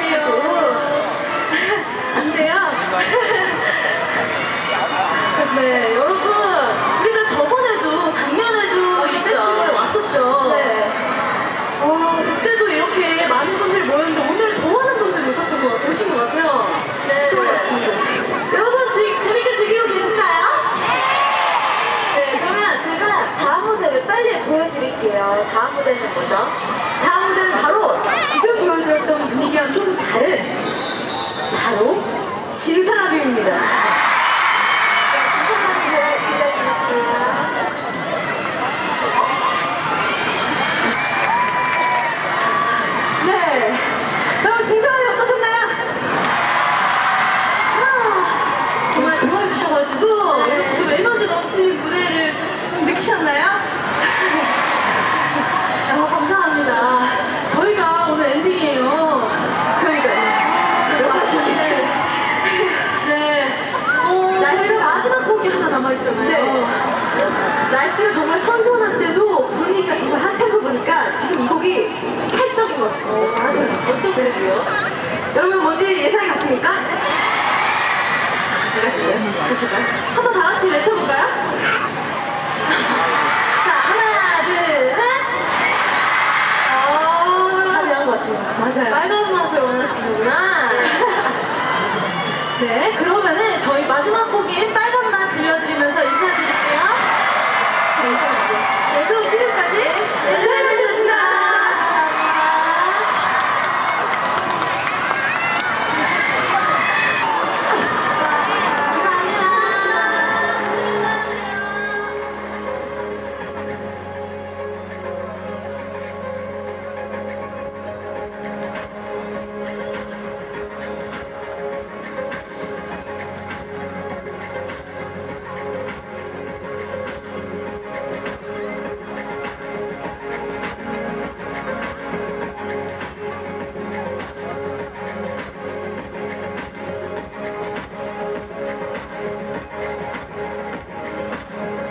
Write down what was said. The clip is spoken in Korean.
해주시고 안 돼요? 네 여러분 우리가 저번에도 작년에도 아, 이 페스티벌에 왔었죠 네. 와 그때도 이렇게 많은 분들이 모였는데 오늘은 더 많은 분들이 오셨던 것 같, 오신 것 같아요 네. 그런 것 같습니다 여러분 지, 재밌게 즐기고 계신가요? 네, 그러면 제가 다음 무대를 빨리 보여드릴게요. 다음 무대는 뭐죠? 다음 무대는 바로 지금 보여드렸던 분위기랑 좀 다른 바로 진사람입니다. 네, 여러분 진사람이 어떠셨나요? 아, 정말 좋아해 주셔가지고 좀 에너지 넘치는 무대를 느끼셨나요? 게 하나 남아있잖아요. 네. 날씨가 정말 선선한데도 분위기가 정말 핫한 거 보니까 지금 이 곡이 찰적인 것 같습니다. 어, 맞아요. 어떤 곡이요? 여러분 뭔지 예상이 가십니까? 네, 가실래요? 가실까요? 한번 다 같이 외쳐볼까요? 자, 하나, 둘, 셋! 어, 다 되는 것 같아요. 맞아요. 빨간 맛을 원하시는구나. 네, 그러면은 저희 마지막 곡이 빨간